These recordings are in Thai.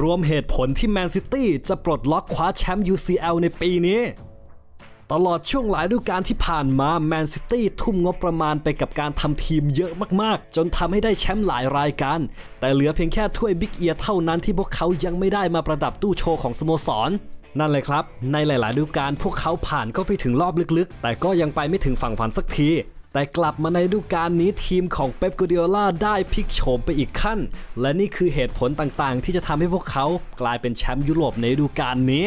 รวมเหตุผลที่แมนซิตี้จะปลดล็อกคว้าแชมป์ UCL ในปีนี้ ตลอดช่วงหลายฤดูกาลที่ผ่านมาแมนซิตี้ทุ่มงบประมาณไปกับการทำทีมเยอะมากๆ จนทำให้ได้แชมป์หลายรายการ แต่เหลือเพียงแค่ถ้วยบิ๊กเอียเท่านั้นที่พวกเขายังไม่ได้มาประดับตู้โชว์ของสโมสรนั่นเลยครับ ในหลาย ๆ ฤดูกาลพวกเขาผ่านก็ไปถึงรอบลึกๆ แต่ก็ยังไปไม่ถึงฝั่งฝันสักที แต่กลับมาในฤดูกาลนี้ทีมของเป๊ปกูดิโอลาได้พลิกโฉมไปอีกขั้น และนี่คือเหตุผลต่างๆ ที่จะทำให้พวกเขากลายเป็นแชมป์ยุโรปในฤดูกาลนี้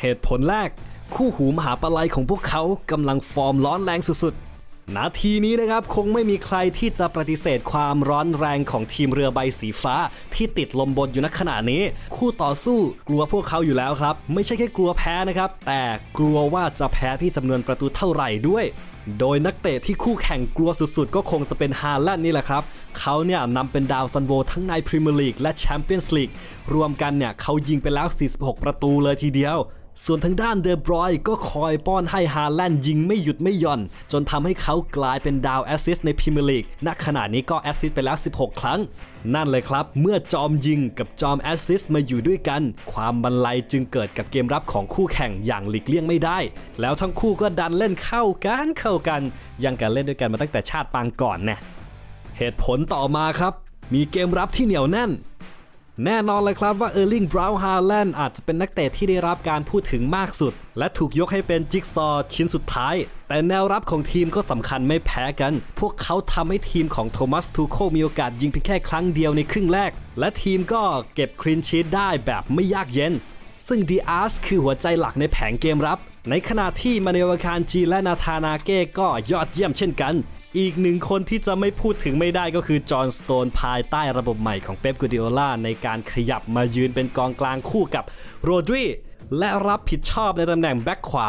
เหตุผลแรก คู่หูมหาปลายของพวกเขากำลังฟอร์มร้อนแรงสุดๆ นาทีนี้นะครับคงไม่มีใครที่จะปฏิเสธความร้อนแรงของทีมเรือใบสีฟ้า ที่ติดลมบนอยู่ณขณะนี้ คู่ต่อสู้กลัวพวกเขาอยู่แล้วครับ ไม่ใช่แค่กลัวแพ้นะครับ แต่กลัวว่าจะแพ้ที่จำนวนประตูเท่าไหร่ด้วย โดยนักเตะที่คู่แข่งกลัวสุดๆ ก็คงจะเป็นฮาแลนด์นี่แหละครับเขาเนี่ยนำเป็นดาวซันโวทั้งในพรีเมียร์ลีกและแชมเปี้ยนส์ลีกรวมกันเนี่ยเขายิงไปแล้ว 46 ประตูเลยทีเดียว ส่วนทางด้านเดบรอยก็คอยป้อนให้ฮาแลนด์ยิงไม่หยุดไม่หย่อน จนทำให้เขากลายเป็นดาวแอสซิสในพรีเมียร์ลีกณขณะนี้ก็แอสซิสไปแล้ว 16 ครั้ง นั่นเลยครับ เมื่อจอมยิงกับจอมแอสซิสมาอยู่ด้วยกัน ความบันไลจึงเกิดกับเกมรับของคู่แข่งอย่างหลีกเลี่ยงไม่ได้ แล้วทั้งคู่ก็ดันเล่นเข้ากันเข้ากัน ยังกันเล่นด้วยกันมาตั้งแต่ชาติปางก่อนเนี่ยเหตุผลต่อมาครับ มีเกมรับที่เหนียวแน่น แน่นอนเลยครับว่าเออร์ลิงบราวน์ฮาแลนด์อาจจะเป็นนักเตะที่ได้รับการพูดถึงมากสุด และถูกยกให้เป็นจิ๊กซอว์ชิ้นสุดท้าย แต่แนวรับของทีมก็สำคัญไม่แพ้กัน พวกเขาทำให้ทีมของโทมัสทูโคมีโอกาสยิงเพียงแค่ครั้งเดียวในครึ่งแรก และทีมก็เก็บคลีนชีตได้แบบไม่ยากเย็น ซึ่งดีอาร์สคือหัวใจหลักในแผงเกมรับ ในขณะที่มาเนวคารจีและนาธานาเก้ก็ยอดเยี่ยมเช่นกัน อีกหนึ่งคนที่จะไม่พูดถึงไม่ได้ก็คือจอห์นสโตนภายใต้ระบบใหม่ของเป๊ปกูดิโอลาในการขยับมายืนเป็นกองกลางคู่กับโรดรีและรับผิดชอบในตำแหน่งแบ็คขวา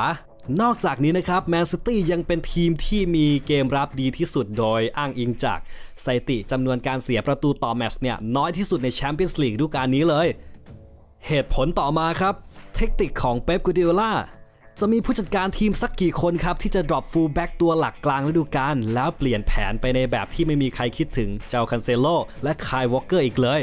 นอกจากนี้นะครับแมนซิตี้ยังเป็นทีมที่มีเกมรับดีที่สุดโดยอ้างอิงจากสถิติจำนวนการเสียประตูต่อแมตช์เนี่ยน้อยที่สุดในแชมเปี้ยนส์ลีกฤดูกาลนี้เลย เหตุผลต่อมาครับ เทคนิคของเป๊ปกูดิโอลา จะมีผู้จัดการทีมสักกี่คนครับ ที่จะดรอปฟูลแบ็กตัวหลักกลางฤดูกาลแล้วเปลี่ยนแผนไปในแบบที่ไม่มีใครคิดถึงเจ้าคันเซโลและคายวอลเกอร์อีกเลย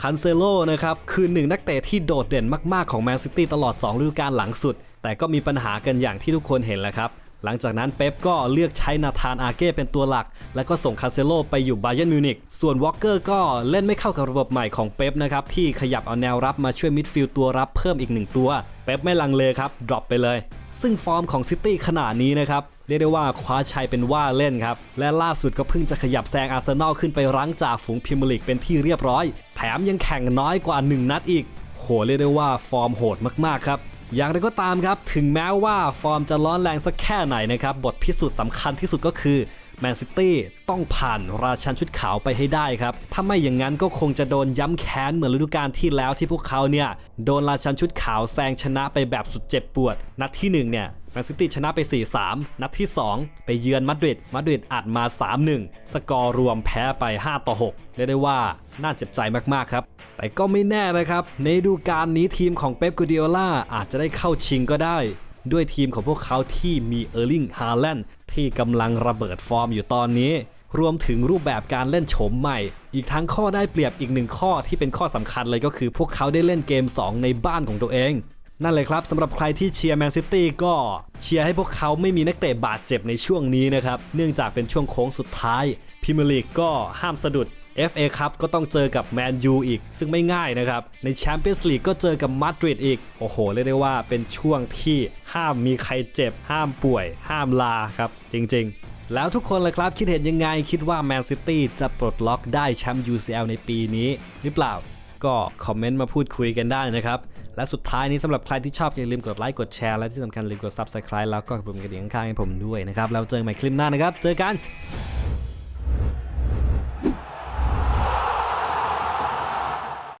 คันเซโลนะครับคือหนึ่งนักเตะที่โดดเด่นมาก ๆ ของแมนซิตี้ตลอด2ฤดูกาลหลังสุด แต่ก็มีปัญหากันอย่างที่ทุกคนเห็นแหละครับ หลังจากนั้นเป๊ปก็เลือกใช้นาธานอาเก้เป็นตัวหลัก แล้วก็ส่งคาเซโลไปอยู่บาเยร์นมิวนิกส่วนวอลเกอร์ก็เล่นไม่เข้ากับระบบใหม่ของเป๊ปนะครับที่ขยับเอาแนวรับมาช่วยมิดฟิลด์ตัวรับเพิ่มอีกหนึ่งตัวเป๊ปไม่ลังเลครับดรอปไปเลย ซึ่งฟอร์มของซิตี้ขนาดนี้นะครับเรียกได้ว่าคว้าชัยเป็นว่าเล่นครับ และล่าสุดก็เพิ่งจะขยับแซงอาร์เซนอลขึ้นไปรั้งจ่าฝูงพรีเมียร์ลีกเป็นที่เรียบร้อย แถมยังแข่งน้อยกว่า 1 นัดอีก โหเรียกได้ว่าฟอร์มโหดมากๆครับ อย่างไรก็ตามครับ ถึงแม้ว่าฟอร์มจะร้อนแรงสักแค่ไหนนะครับ บทพิสูจน์สำคัญที่สุดก็คือแมนซิตี้ต้องผ่านราชันชุดขาวไปให้ได้ครับ ถ้าไม่อย่างนั้นก็คงจะโดนย้ำแค้นเหมือนฤดูกาลที่แล้วที่พวกเขาเนี่ย โดนราชันชุดขาวแซงชนะไปแบบสุดเจ็บปวด นัดที่หนึ่งเนี่ย แมนซิตี้ชนะไป 4-3 นัดที่ 2 ไปเยือนมาดริดมาดริดอัดมา 3-1 สกอร์รวมแพ้ไป5-6เรียกได้ว่าน่าเจ็บใจมากๆครับ แต่ก็ไม่แน่นะครับ ในดูกาลนี้ทีมของเป๊ปกูดิโอลาอาจจะได้เข้าชิงก็ได้ ด้วยทีมของพวกเขาที่มีเออร์ลิงฮาแลนด์ที่กำลังระเบิดฟอร์มอยู่ตอนนี้รวมถึงรูปแบบการเล่นโฉมใหม่ อีกทั้งข้อได้เปรียบอีกหนึ่งข้อที่เป็นข้อสำคัญเลยก็คือพวกเขาได้เล่นเกม 2 ในบ้านของตัวเอง นั่นเลยครับสำหรับใครที่เชียร์แมนซิตี้ก็เชียร์ให้พวกเขาไม่มีนักเตะบาดเจ็บในช่วงนี้นะครับ เนื่องจากเป็นช่วงโค้งสุดท้ายพรีเมียร์ลีกก็ห้ามสะดุด FA ครับก็ต้องเจอกับแมนยูอีก ซึ่งไม่ง่ายนะครับ ในแชมเปี้ยนส์ลีกก็เจอกับมาดริดอีก โอ้โห เรียกได้ว่าเป็นช่วงที่ห้ามมีใครเจ็บ ห้ามป่วย ห้ามลาครับ จริงๆ แล้วทุกคนเลยครับคิดเห็นยังไงคิดว่าแมนซิตี้จะปลดล็อกได้แชมป์ UCL ในปีนี้หรือเปล่า ก็คอมเมนต์มาพูดคุยกันได้นะครับ และสุดท้ายนี้สำหรับใครที่ชอบอย่าลืมกดไลค์กดแชร์และที่สำคัญลืมกด Subscribe แล้วก็กดปุ่มกระดิ่งข้างๆให้ผมด้วยนะครับแล้วเจอกันใหม่คลิปหน้านะครับ เจอกัน